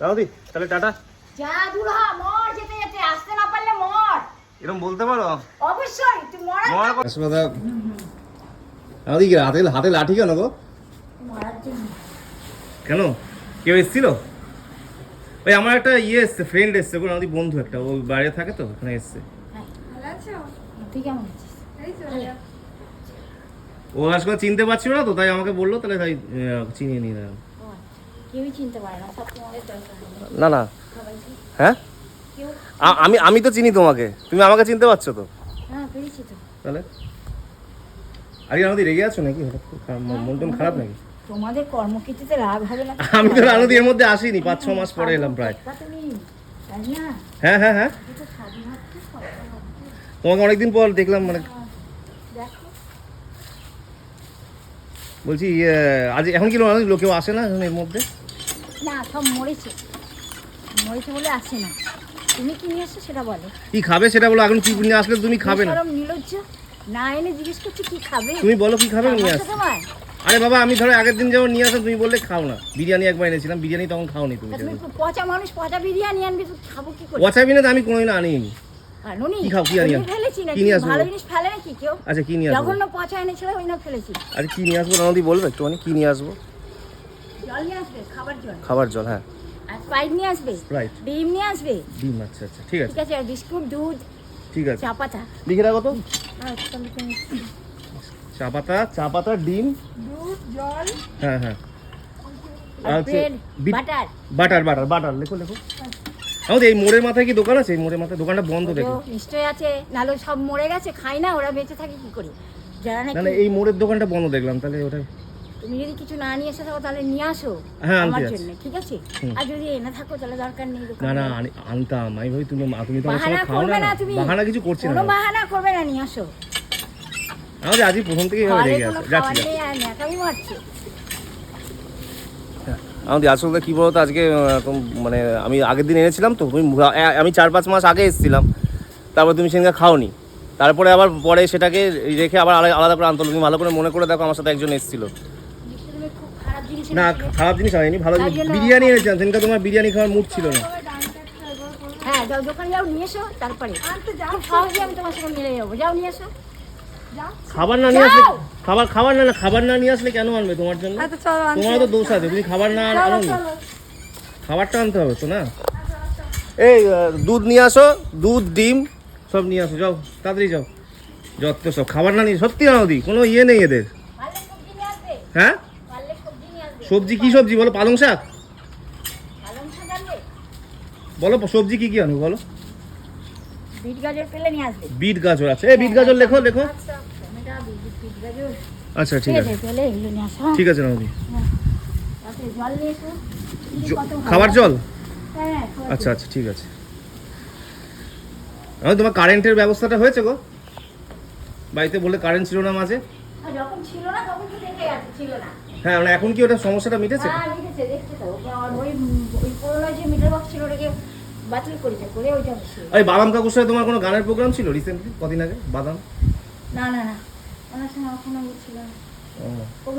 দাদি তাহলে টাটা। যা দূর মর যেতে যেতে আসতে না পারলে মর। এরকম বলতে পারো? অবশ্যই তুই মরার মরার কথা দাদি। হাতে হাতে লাঠি কেন গো? মরার জন্য। কেন? কেউ এসেছিল? ওই আমার একটা ইয়ে এসছে ফ্রেন্ড এসছে কোনো আমাদের বন্ধু একটা ও বাইরে থাকে তো ওখানে এসছে। তুই কেমন আছিস? ও আজকাল চিনতে পারছিল না তো তাই আমাকে বলল তাহলে তাই চিনিয়ে নিয়ে। কেউই চিনতে পারে না সব তোমাদের দরকার না। না হ্যাঁ আমি আমি তো চিনি তোমাকে। তুমি আমাকে চিনতে পারছ তো? হ্যাঁ পেরেছি তো তাহলে? আরে আমাদের রেগে আছো নাকি? মন- টন খারাপ নাকি? তোমাদের কর্মক্ষেত্রে রাগ হবে না আমি তো রানুদি এর মধ্যে আসিনি পাঁচ ছ মাস পরে এলাম প্রায়। হ্যাঁ হ্যাঁ হ্যাঁ। তোমাকে অনেকদিন পর দেখলাম মানে দেখো বলছি ইয়ে, আজ এখন কি অনেক লোকেও আসে না এর মধ্যে? না সব মরেছে। মরেছে বলে আসে না। তুমি কি নিয়ে এসছো সেটা বলো। কি খাবে সেটা বলো এখন কি নিয়ে আসলে তুমি খাবে না। সরম নির্লজ্জ না এনে জিজ্ঞেস করছি কি খাবে? তুমি বলো কি খাবে নিয়ে সমস্যা আসো আরে বাবা আমি ধরো আগের দিন যেমন নিয়ে আসলাম তুমি বললে খাও না। বিরিয়ানি একবার এনেছিলাম বিরিয়ানি তখন খাওনি তুমি পচা মানুষ পচা বিরিয়ানি আনবে তো খাব কি করে? ওয়াচাবি না তো আমি কোনোদিন আনিনি আনুনি কি খাও, কি আনি? ফেলেছি না কি নিয়ে আসব? ভালো জিনিস ফেলে নাকি কেউ? আচ্ছা কি নিয়ে আসব? জঘন্য পচা এনেছিল ওই না ফেলেছি। আরে কি নিয়ে আসব? রানুদি বলবে একটুখানি কি নিয়ে আসব? জল নিয়ে আসবে খাবার জল। খাবার জল হ্যাঁ। আর স্প্রাইট নিয়ে আসবে? রাইট ডিম নিয়ে আসবে? ডিম আচ্ছা আচ্ছা ঠিক আছে। ঠিক আছে বিস্কুট দুধ ঠিক আছে। চা পাতা লিখে রাখো তো। চা পাতা চা পাতা ডিম। দুধ জল। হ্যাঁ হ্যাঁ। আর আর bread butter. Butter butter butter লেখো লেখো। আমাদের এই মোড়ের মাথায় কি দোকান আছে? এই মোড়ের মাথায় দোকানটা বন্ধ দেখো। নিশ্চয় আছে। নাহলে সব মরে গেছে খাই না ওরা বেঁচে থাকে কি করে? যারা না না এই মোড়ের দোকানটা বন্ধ দেখলাম তাহলে ওটা তুমি যদি কিছু না নিয়ে এসে থাকো তাহলে নিয়ে আসো হ্যাঁ, আনতে আমার জন্য ঠিক আছে? আর যদি এনে থাকো তাহলে দরকার নেই না না আনতাম। আমি ভাবি তুমি তুমি তো বাহানা করবে না না। তুমি। বাহানা কিছু করছি না। কোনো বাহানা করবে না নিয়ে আসো। আমাদের আজই প্রথম থেকে এভাবে ঘরে আছে। যাচ্ছি ন্যাকামি মারছে। আমাদের আসলে কী বলতো আজকে মানে আমি আগের দিন এনেছিলাম তো তুমি আমি চার পাঁচ মাস আগে এসেছিলাম। তারপর তুমি সেদিনকে খাওনি। তারপরে আবার পরে সেটাকে রেখে আবার আলা- আলাদা করে আনতে হলো। তুমি ভালো করে মনে করে দেখো আমার সাথে একজন এসেছিল। নিশ্চয়ই তুমি খুব খারাপ জিনিস না খারাপ জিনিস হয়নি ভালো জিনিস। বিরিয়ানি এনেছিলাম সেদিনকে তোমার বিরিয়ানি খাওয়ার মুড ছিল না। হ্যাঁ যাও দোকানে যাও নিয়ে এসো তারপরে। খুব সহজে আমি তোমার সঙ্গে মিলে যাব। যাও নিয়ে এসো। খাবার না নিয়ে আসলে খাবার খাবার না না খাবার না নিয়ে আসলে কেন আনবে তোমার জন্য? তোমার তো দোষ আছে তুমি খাবার না আনো খাবারটা আনতে হবে তো না এই দুধ নিয়ে আসো দুধ ডিম। সব নিয়ে আসো যাও তাড়াতাড়ি যাও। যত সব খাবার না নিয়ে সত্যি না দি কোনো ইয়ে নেই এদের। সবজি হ্যাঁ? সবজি কি সবজি বলো পালং শাক? পালং শাক আনবে? বলো সবজি কি কি আনব বলো? বিট গাজর পেলে নিয়ে আসবে। বিট গাজর আছে। এই বিট গাজর লেখো লেখো আচ্ছা টমেটো বিট বিট গাজর আচ্ছা ঠিক আছে। পেলে পেলে এগুলো নিয়ে আসো। ঠিক আছে জল নিয়ে এসো। কত ভালো। খাবার জল? হ্যাঁ আচ্ছা আচ্ছা ঠিক আছে। তোমার কারেন্টের ব্যবস্থাটা হয়েছে গো? বাড়িতে বলে কারেন্ট ছিল না মাঝে? হ্যাঁ মানে এখন কি ওটা সমস্যাটা মিটেছে? হ্যাঁ ওই বাদাম কাকুর সাথে তোমার কোনো গানের প্রোগ্রাম ছিল রিসেন্টলি কদিন আগে? বাদাম? না না না। ওনার সঙ্গে আমার কোনো ইয়ে ছিল। না ও।